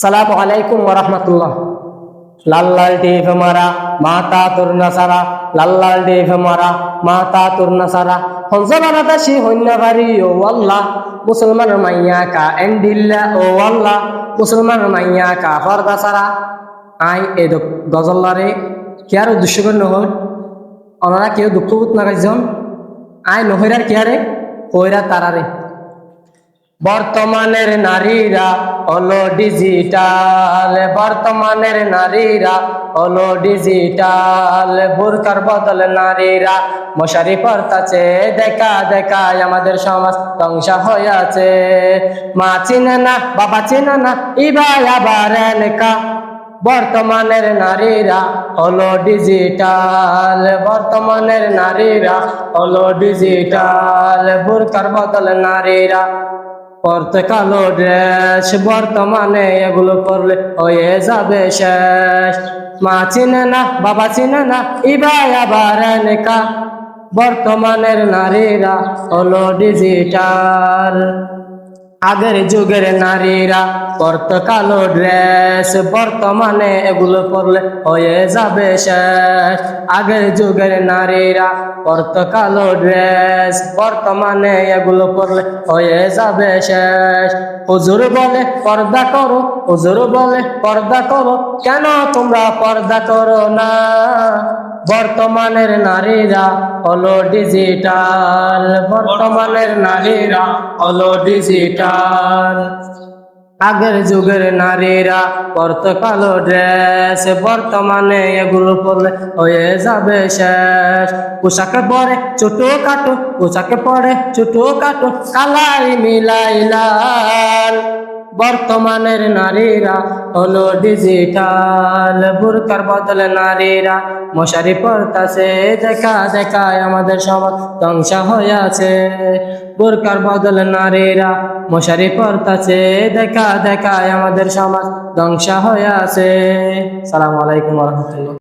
সালাম আলাইকুম ওরহমতুল্লাহ লাল লাল টিফ মারা, মাতা তোর নাসারা লাল লাল টিফ মারা, মাতা তোর নাসারা। হংস বানাতাসি হন্যাবাড়ি ও আল্লাহ। মুসলমানের মাইয়া কা এন্ডিল্লা ও আল্লাহ। মুসলমানের মাইয়া কা সারা। আই, এ গজল্লারে কি আর উদ্দেশ্য করে নহর ওনারা কেউ দুঃখ বুত না গাইজন আই নহইরার কি আরে? হইরা তারারে। বর্তমানের নারীরা হলো ডিজিটাল বর্তমানের নারীরা হলো ডিজিটাল বোরকার বদল নারীরা। মশারি পড়তাছে দেখা, দেখায় আমাদের সমাজ ধ্বংস হইয়াছে। মা চিনে না, বাবা চিনে না, ইবাই আবার বর্তমানের নারীরা হলো ডিজিটাল বর্তমানের নারীরা হলো ডিজিটাল বোরকার বদল নারীরা। পরতে কালো ড্রেস, বর্তমানে এগুলো করলে হয়ে যাবে শেষ। মা চিনে না, বাবা চিনে না ইবাই আবার বর্তমানের নারীরা হলো ডিজিটাল আগের যুগের নারীরা পরত কালো ড্রেস, বর্তমানে এগুলো পরলে হয়ে যাবে শেষ। আগের যুগের নারীরা পরত কালো ড্রেস, বর্তমানে এগুলো পরলে হয়ে যাবে শেষ। হুজুর বলে, পর্দা করো। হুজুর বলে, পর্দা করো। কেন তোমরা পর্দা করো না? বর্তমানের নারীরা হলো ডিজিটাল বর্তমানের নারীরা হলো ডিজিটাল আগের যুগের নারীরা পরত কালো ড্রেস বর্তমানে এগুলো পরলে হয়ে যাবে শেষ। পোশাকে পরে ছোট কাটো, পোশাকে পরে ছোট কাটো, কালাই মিলাইলাল বর্তমানের নারীরা হলো ডিজিটাল বুরকার বদলে নারীরা মশারি পড়তাছে দেখা দেখায় আমাদের সমাজ ধ্বংস হইয়াছে। বুরকার বদলে নারীরা মশারি পড়তাছে দেখা দেখায় আমাদের সমাজ ধ্বংস আছে সালাম আলাইকুম রহমতুল্লাহ।